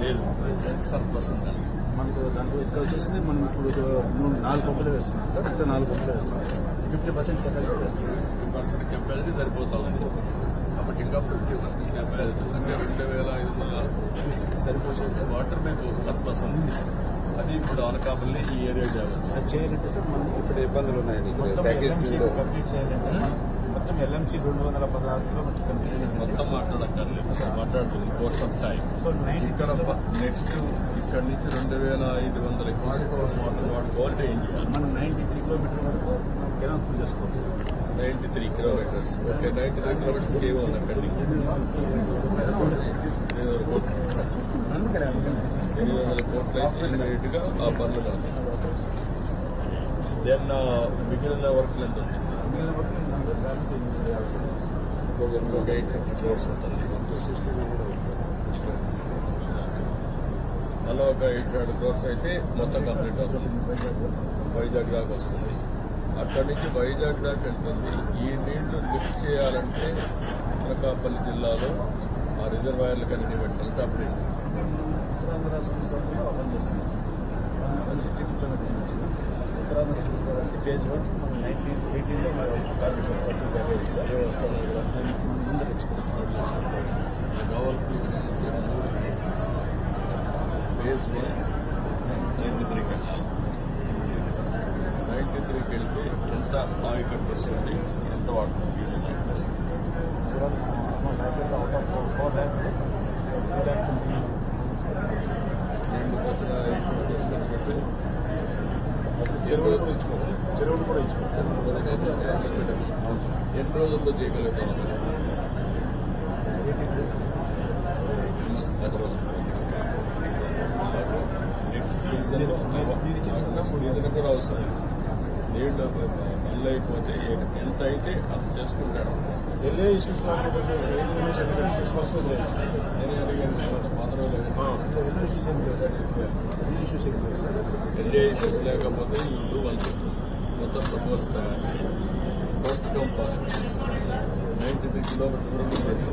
లేదు సర్ప్లస్ ఉందండి మనకు దాంట్లో ఇక్కడ వచ్చేసింది మనం ఇప్పుడు మూడు నాలుగు పంపులు వేస్తున్నాం సార్ ఇక్కడ నాలుగు పంపులు వేస్తున్నాం ఫిఫ్టీ పర్సెంట్ కెపాసిటీ వేస్తున్నాం ఫిఫ్టీ పర్సెంట్ కెపాసిటీ సరిపోతా ఉంది కాబట్టి ఇంకా ఫిఫ్టీ పర్సెంట్ కెపాసిటీ అంటే రెండు వేల ఐదు వందల సరిపోషన్స్ వాటర్ మీకు సర్ప్లస్ ఉంది అది ఇప్పుడు అనకాపల్లి ఈ ఏరియా చేయవచ్చు అది చేయాలంటే సార్ మనం ఇక్కడ ఇబ్బందులు ఉన్నాయండి ప్యాకేజ్ కంప్లీట్ చేయాలంటే మొత్తం ఎల్ఎంసీ రెండు వందల పదహారు మొత్తం మాట్లాడక్కర్లేదు మాట్లాడుతుంది course of time so ninety ఇక్కడ నెక్స్ట్ ఇక్కడ నుంచి రెండు వేల ఐదు వందల వాటర్ వాడుకోవాలంటే ఏం చేయాలి మనం నైన్టీ త్రీ కిలోమీటర్ వరకు కెనాల్ చేసుకోవచ్చు ninety three kilometres okay ninety three kilometres ఏమో ఉన్నాయి ఎనిమిది వందల కోట్లు ఎనిమిది అయితే ఇమ్మీడియట్గా ఆ పనులు కాదు దెన్ మిగిలిన వర్క్లు ఎంత ఉంది అలా ఒక ఎయిట్ హండ్రెడ్ క్రోర్స్ అయితే మొత్తం కంప్లీట్ అవుతుంది. వైజాగ్ దాకా వస్తుంది. అక్కడి నుంచి వైజాగ్ దాకా వెళ్తుంది. ఈ నీళ్ళు లిఫ్ట్ చేయాలంటే అనకాపల్లి జిల్లాలో ఆ రిజర్వాయర్లు కన్నీ పెట్టాలంటే అప్పుడు ఉత్తరాంధ్ర సంస్థలో ఉత్తరాంధ్ర ఫేజ్ వన్ మనం నైన్టీన్ ఎయిటీన్లో target sir thirty package sir ఏం వస్తుంది ఇక్కడ? దాన్ని మనం ముందు తెచ్చుకుంటాం కావాల్సిన మూడు ఫేజెస్ ఫేజ్ వన్ నైన్టీ త్రీకి వెళ్ళాలి నైన్టీ త్రీకి వెళ్తే ఎంత ఆయకట్టు వస్తుంది ఎంత వాడుతుంది చెరువులు కూడా ఇచ్చుకోవచ్చు చెరువులు కూడా ఇచ్చుకోవచ్చు ఎన్ని రోజుల్లో చేయగలుగుతాం నెక్స్ట్ సీజన్ సీజన్ కూడా అవసరం నీళ్ళు పనులు అయిపోతే ఎంత అయితే అంత చేసుకుంటాడు. వెళ్ళే ఇష్యూస్ సిక్స్ మంత్స్ నేను అడిగాను వెళ్ళే ఇష్యూస్ ఏం లేదు సార్ ఇష్యూస్ ఏం లేదు సార్ వెళ్ళే ఇష్యూస్ లేకపోతే ఇల్లు వాళ్ళు మొత్తం ప్రపోజల్స్ తయారు చేయాలి first come fast ninety three kilometres